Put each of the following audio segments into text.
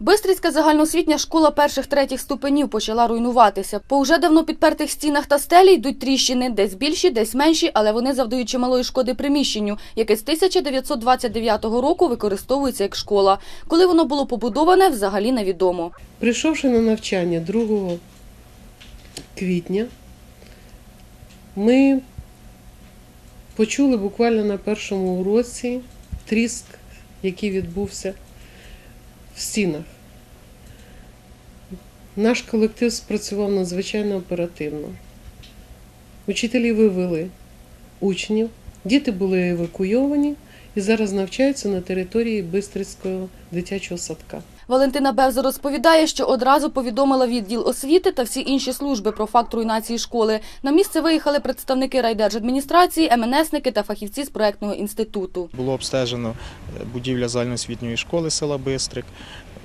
Бистрицька загальноосвітня школа перших-третіх ступенів почала руйнуватися. По вже давно підпертих стінах та стелі йдуть тріщини, десь більші, десь менші, але вони завдають чималої шкоди приміщенню, яке з 1929 року використовується як школа. Коли воно було побудоване, взагалі невідомо. Прийшовши на навчання 2 квітня, ми почули буквально на першому уроці тріск, який відбувся в стінах. Наш колектив спрацював надзвичайно оперативно. Учителі вивели учнів, діти були евакуйовані і зараз навчаються на території Бистрицького дитячого садка. Валентина Бевза розповідає, що одразу повідомила відділ освіти та всі інші служби про факт руйнації школи. На місце виїхали представники райдержадміністрації, МНСники та фахівці з проектного інституту. Було обстежено будівля загальноосвітньої школи села Бистрик.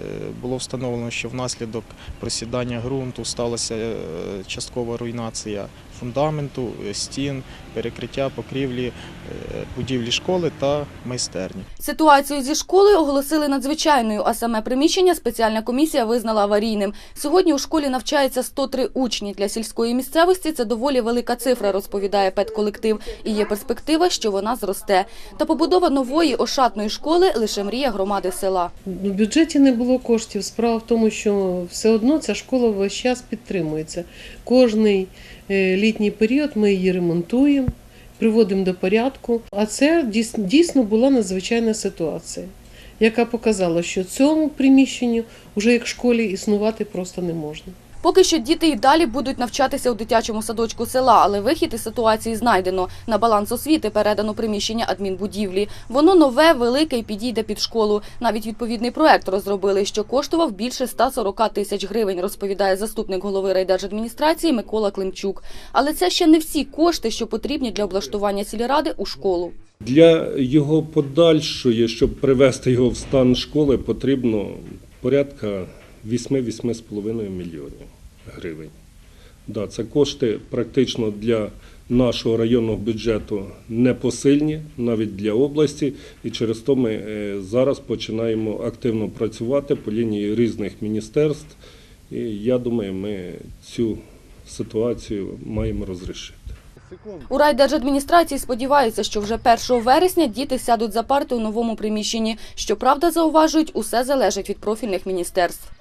Е, Було встановлено, що внаслідок просідання ґрунту сталася е, часткова руйнація фундаменту, е, стін, перекриття покрівлі будівлі школи та майстерні. Ситуацію зі школою оголосили надзвичайною, а саме приміщення спеціальна комісія визнала аварійним. Сьогодні у школі навчається 103 учні. Для сільської місцевості це доволі велика цифра, розповідає педколектив. І є перспектива, що вона зросте. Та побудова нової ошатної школи лише мрія громади села. У бюджеті не було коштів. Справа в тому, що все одно ця школа весь час підтримується. Кожний е, літній період ми її ремонтуємо, приводимо до порядку. А це дійс- дійсно була надзвичайна ситуація, яка показала, що цьому приміщенню вже як школі існувати просто не можна. Поки що діти й далі будуть навчатися у дитячому садочку села, але вихід із ситуації знайдено. На баланс освіти передано приміщення адмінбудівлі. Воно нове, велике і підійде під школу. Навіть відповідний проект розробили, що коштував більше 140 тисяч гривень, розповідає заступник голови райдержадміністрації Микола Климчук. Але це ще не всі кошти, що потрібні для облаштування сільради у школу. Для його подальшої, щоб привести його в стан школи, потрібно порядка 8-8,5 мільйонів гривень. Да, це кошти практично для нашого районного бюджету непосильні, навіть для області. І через то ми е, зараз починаємо активно працювати по лінії різних міністерств. І я думаю, ми цю ситуацію маємо розрішити. У райдержадміністрації сподіваються, що вже 1 вересня діти сядуть за парти у новому приміщенні. Щоправда, зауважують, усе залежить від профільних міністерств.